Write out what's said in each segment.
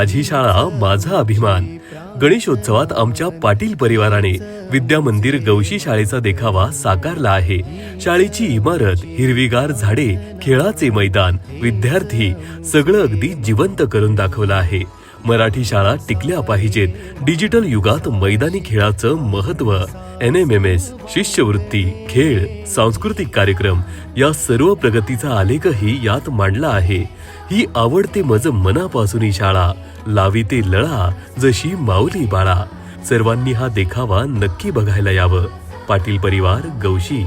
माझी शाळा माझा अभिमान. गणेशोत्सवात आमच्या पाटील परिवाराने विद्या मंदिर गवशी शाळेचा देखावा साकारला आहे. शाळेची इमारत हिरवीगार झाडे खेळाचे मैदान विद्यार्थी सगळं अगदी जिवंत करून दाखवलं आहे. मराठी शाळा टिकल्या पाहिजेत. डिजिटल युगात मैदानी खेळाचं महत्त्व एन एम एम एस शिष्यवृत्ती खेळ सांस्कृतिक कार्यक्रम या सर्व प्रगतीचा आलेखही यात मांडला आहे. ही आवडते मज मनापासून शाळा लावी ते लळा जशी माऊली बाळा. सर्वांनी हा देखावा नक्की बघायला यावं. पाटील परिवार गौशी.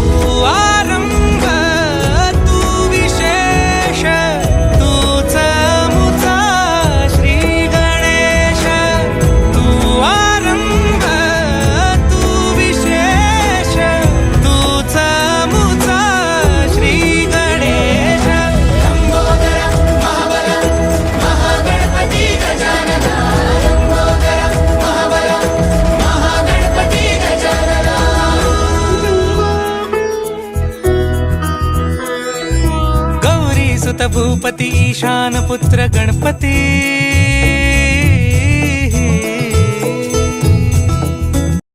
भूपती ईशान पुत्र गणपती।